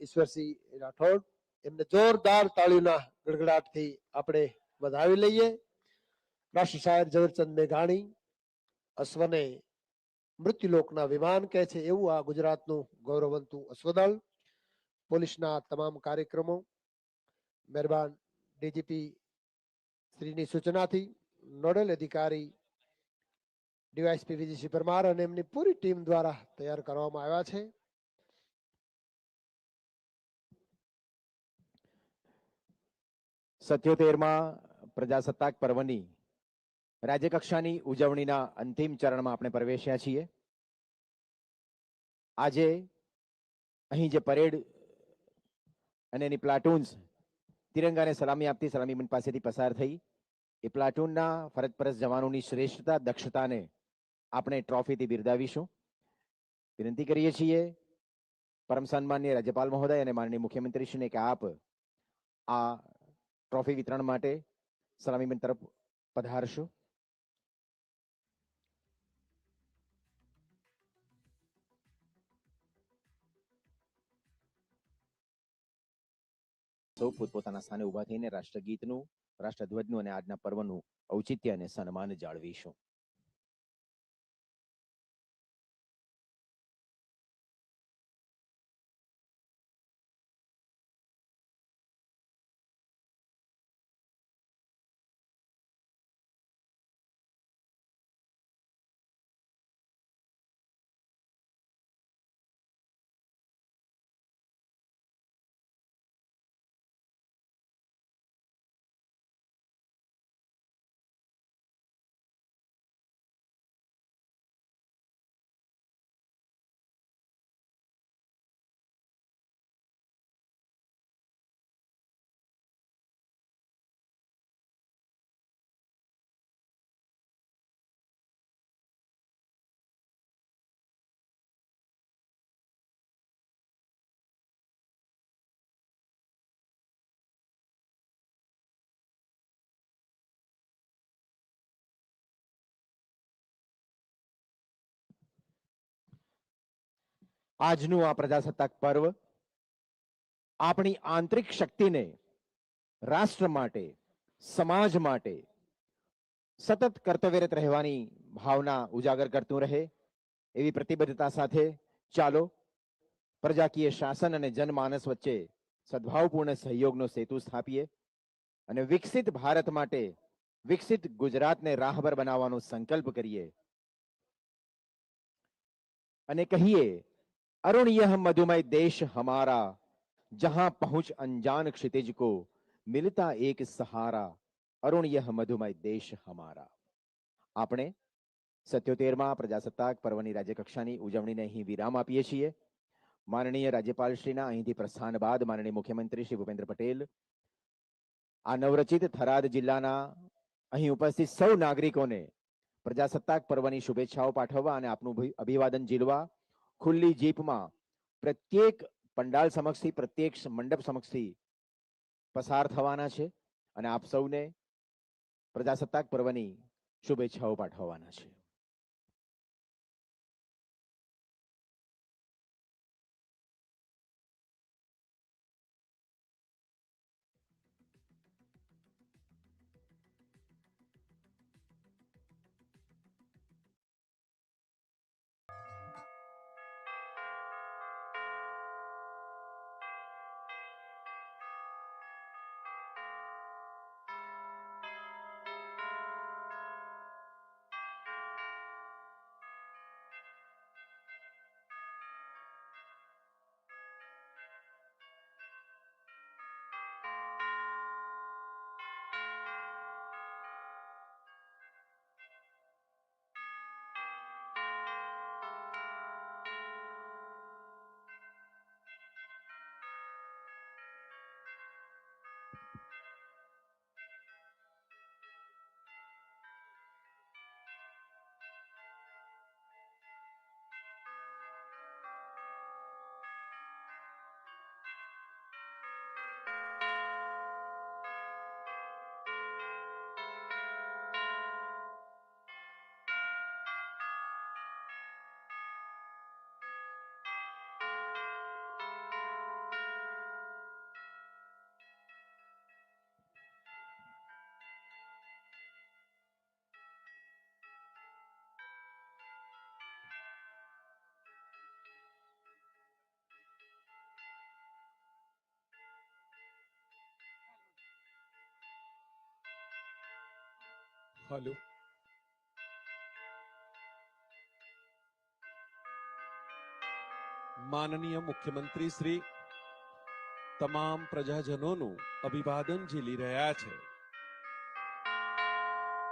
ઈશ્વરસિંહ રાઠોડ, એમને જોરદાર તાળીઓના ગડગડાટથી આપણે વધાવી લઈએ. રાષ્ટ્ર શાયર ઝવેરચંદ મેઘાણી અશ્વને મૃત્યુલોકના વિમાન કહે છે એવું આ ગુજરાતનું ગૌરવંતુ અશ્વદળ. પોલીસના તમામ કાર્યક્રમો મહેરબાન ડીજીપી શ્રીની સૂચનાથી નોડલ અધિકારી ડીવાયસપી વિજયસિંહ પરમાર અને એમની પૂરી ટીમ દ્વારા તૈયાર કરવામાં આવ્યા છે. સત્યોતેરમાં પ્રજાસત્તાક પર્વની રાજ્યકક્ષાની ઉજવણીના અંતિમ ચરણમાં આપણે પ્રવેશ્યા છીએ. આજે અહીં જે પરેડ અને એની પ્લાટૂન્સ તિરંગાને સલામી આપતી સલામી પાસેથી પસાર થઈ, એ પ્લાટૂનના ફરજ પરસ જવાનોની શ્રેષ્ઠતા, દક્ષતાને આપણે ટ્રોફીથી બિરદાવીશું. વિનંતી કરીએ છીએ પરમ સન્માનીય રાજ્યપાલ મહોદય અને માનનીય મુખ્યમંત્રીશ્રીને કે આપ આ ટ્રોફી વિતરણ માટે સલામીબેન તરફ પધારશો. સૌ પોતપોતાના સ્થાને ઊભા થઈને રાષ્ટ્રગીતનું, રાષ્ટ્રધ્વજનું અને આજના પર્વનું ઔચિત્ય અને સન્માન જાળવીશું. આજનું આ પ્રજાસત્તાક પર્વ આપણી આંતરિક શક્તિને રાષ્ટ્ર માટે, સમાજ માટે સતત કર્તવ્યરત રહેવાની ભાવના ઉજાગર કરતું રહે એવી પ્રતિબદ્ધતા સાથે ચાલો પ્રજાકીય શાસન અને જનમાનસ વચ્ચે સદભાવપૂર્ણ સહયોગનો સેતુ સ્થાપીએ અને વિકસિત ભારત માટે વિકસિત ગુજરાતને રાહબર બનાવવાનો સંકલ્પ કરીએ અને કહીએ अरुण यह मधुमय देश हमारा जहां पहुंच अनजान क्षितिज को मिलता एक सहारा अरुण यह मधुमय देश हमारा આપણે સત્યોતેરમાં પ્રજાસત્તાક પર્વની રાજ્યકક્ષાની ઉજવણીને અહીં વિરામ આપીએ છીએ માનનીય રાજ્યપાલશ્રીના અહીંથી પ્રસ્થાન બાદ માનનીય મુખ્યમંત્રી શ્રી ભૂપેન્દ્ર પટેલ આ નવરચિત થરાદ જિલ્લાના અહીં ઉપસ્થિત સૌ નાગરિકોને પ્રજાસત્તાક પર્વની શુભેચ્છાઓ પાઠવવા અને આપનું ભિ- અભિવાદન ઝીલવા ખુલ્લી જીપમાં પ્રત્યેક પંડાલ સમક્ષથી, પ્રત્યેક મંડપ સમક્ષથી પસાર થવાના છે અને આપ સૌને પ્રજાસત્તાક પર્વની શુભેચ્છાઓ પાઠવવાના છે. હાલો માનનીય મુખ્યમંત્રી શ્રી, તમામ પ્રજાજનોનું અભિવાદન ઝીલી રહ્યા છે.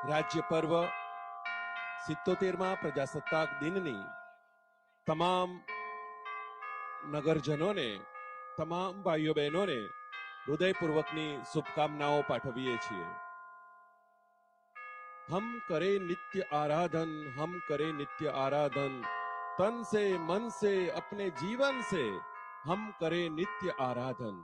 રાજ્ય પર્વ સિત્તોતેરમાં પ્રજાસત્તાક દિનની તમામ નગરજનોને, તમામ ભાઈઓ બહેનોને હૃદયપૂર્વકની શુભકામનાઓ પાઠવીએ છીએ. हम करे नित्य आराधन हम करे नित्य आराधन तन से मन से अपने जीवन से हम करे नित्य आराधन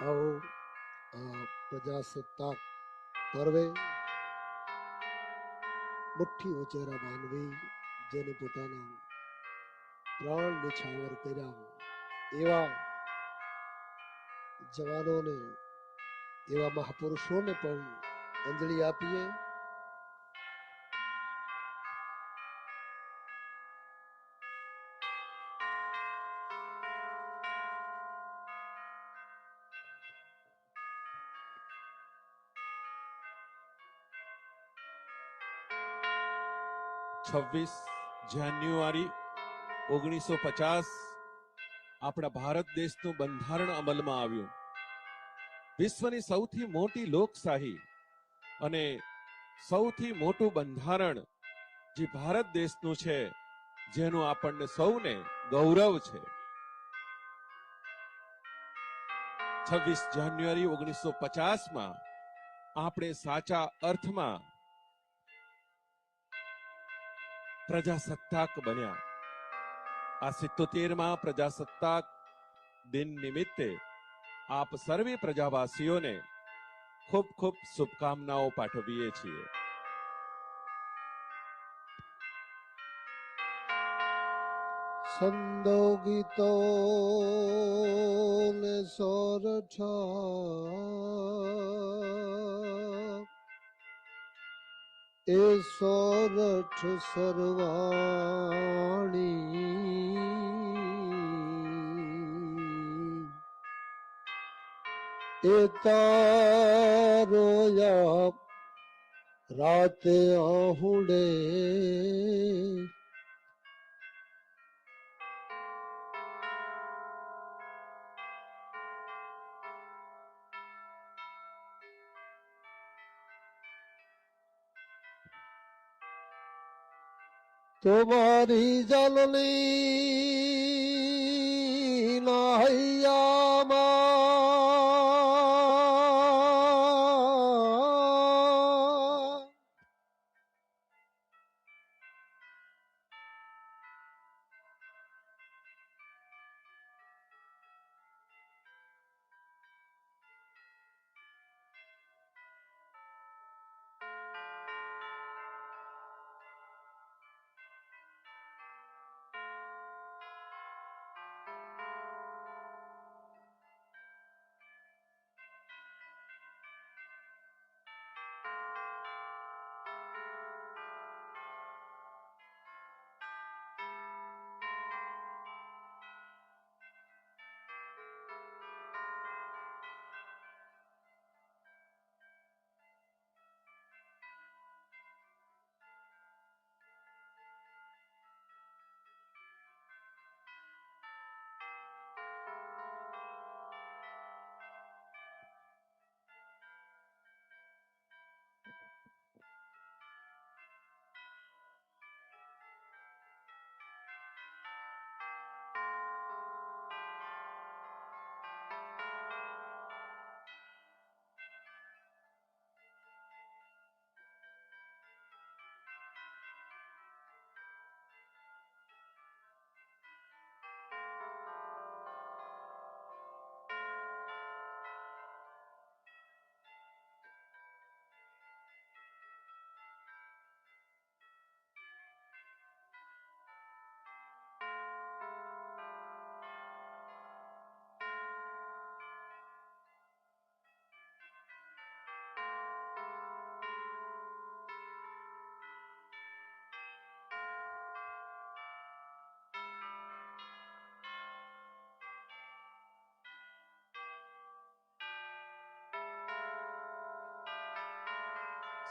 આવો આ પ્રજાસત્તાક પર્વે મુઠ્ઠી ઉચેરા માનવી જેને પોતાના પ્રાણ નિછાવર કર્યા. એવા જવાનોને એવા મહાપુરુષોને પણ અંજલિ આપીએ. છવ્વીસ જાન્યુઆરી ઓગણીસો પચાસ આપણા ભારત દેશનું બંધારણ અમલમાં આવ્યું. વિશ્વની સૌથી મોટી લોકશાહી અને સૌથી મોટું બંધારણ જે ભારત દેશનું છે, જેનું આપણને સૌને ગૌરવ છે. છવ્વીસ જાન્યુઆરી ઓગણીસો પચાસમાં આપણે સાચા અર્થમાં પ્રજાસત્તાક બન્યા. સિત્તોતેરમાં પ્રજાસત્તાક દિન નિમિત્તે આપ સર્વે પ્રજાવાસીઓને ખૂબ ખૂબ શુભકામનાઓ પાઠવીએ છીએ સંદો ગીતો ને સોરઠા એ સોરઠ સરવાણી. એ તારોયા રાતે આહુડે তোমারি জলনী নাই।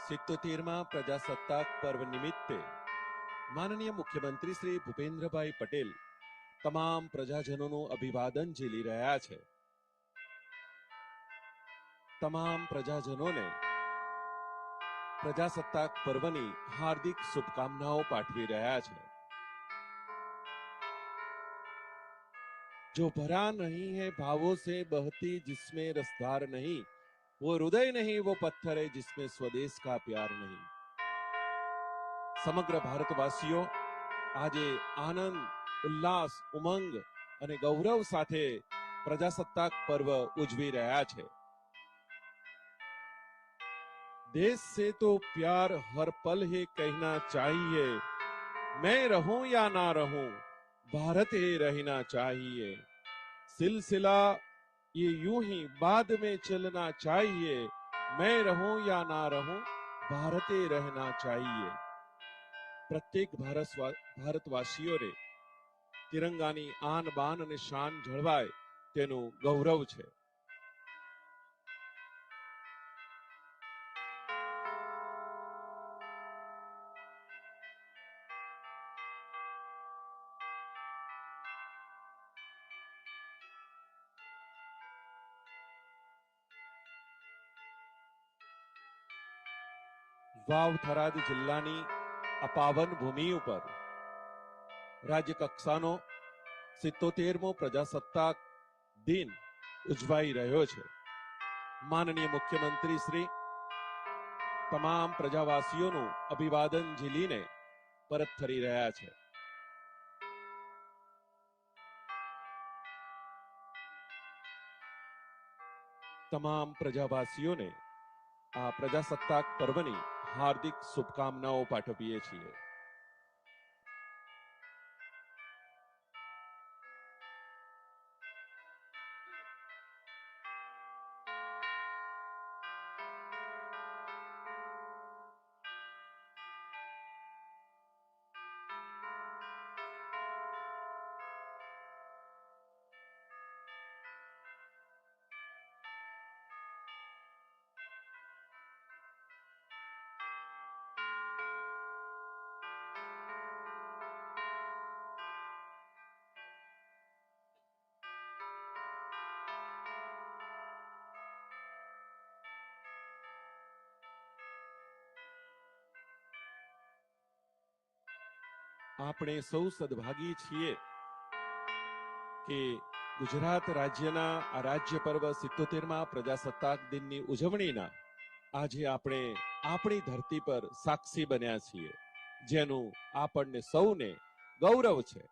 સિત્તોતેરમાં પ્રજાસત્તાક પર્વ નિમિત્તે માનનીય મુખ્યમંત્રી શ્રી ભૂપેન્દ્રભાઈ પટેલ તમામ પ્રજાજનોનું અભિવાદન ઝીલી રહ્યા છે તમામ પ્રજાજનોને પ્રજાસત્તાક પર્વની હાર્દિક શુભકામનાઓ પાઠવી રહ્યા છે जो भरा नहीं है भावों से बहती जिसमें रसधार नहीं वो हृदय नहीं वो पत्थर है जिसमें स्वदेश का प्यार नहीं સમગ્ર ભારતવાસીઓ આજે આનંદ ઉલ્લાસ ઉમંગ અને ગૌરવ સાથે પ્રજાસત્તાક પર્વ ઉજવી રહ્યા છે देश से तो प्यार हर पल ही कहना चाहिए मैं रहूं या ना रहूं भारत ही रहना चाहिए सिलसिला ये यूं ही बाद में चलना चाहिए मैं रहूं या ना रहूं भारत ही रहना चाहिए પ્રત્યેક ભારતવા- ભારતવાસીઓને તિરંગાની આન બાન અને શાન જળવાય તેનું ગૌરવ છે વાવ થરાદ જિલ્લાની આ પાવન ભૂમિ ઉપર રાજ્ય કક્ષાનો સિત્તોતેરમો પ્રજાસત્તાક દિન ઉજવાઈ રહ્યો છે માનનીય મુખ્યમંત્રી શ્રી તમામ પ્રજાવાસીઓનું અભિવાદન ઝીલીને પરત ફરી રહ્યા છે તમામ પ્રજાવાસીઓને આ પ્રજાસત્તાક પર્વની હાર્દિક શુભકામનાઓ પાઠવીએ છીએ. આપણે સૌ સદભાગી છીએ કે ગુજરાત રાજ્યના આ રાજ્ય પર્વ સિત્તોતેરમાં પ્રજાસત્તાક દિનની ઉજવણીના આજે આપણે આપણી ધરતી પર સાક્ષી બન્યા છીએ, જેનું આપણને સૌને ગૌરવ છે.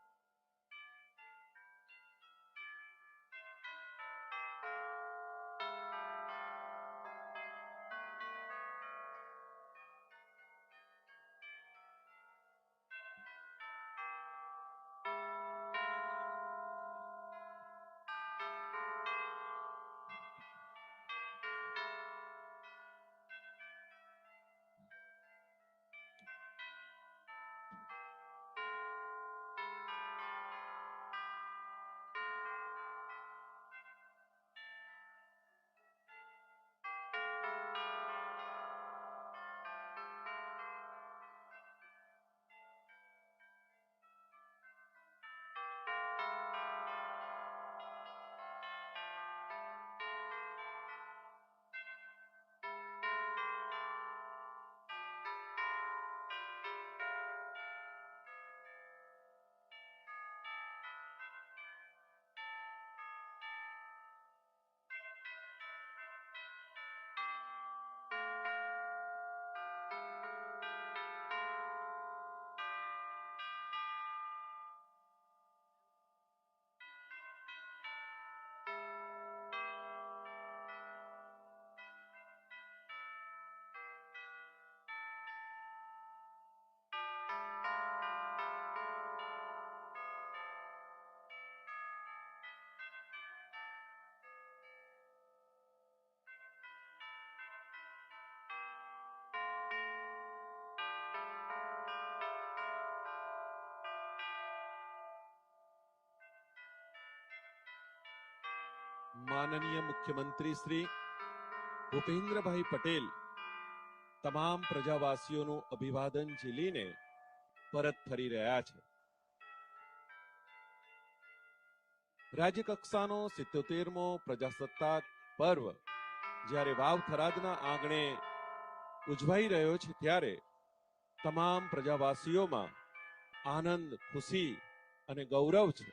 માનનીય મુખ્યમંત્રી શ્રી ભૂપેન્દ્રભાઈ પટેલ તમામ પ્રજાવાસીઓનું અભિવાદન ઝીલીને પરત ફરી રહ્યા છે રાજ્ય કક્ષાનો સિત્તોતેરમો પ્રજાસત્તાક પર્વ જ્યારે વાવ થરાદના આંગણે ઉજવાઈ રહ્યો છે ત્યારે તમામ પ્રજાવાસીઓમાં આનંદ ખુશી અને ગૌરવ છે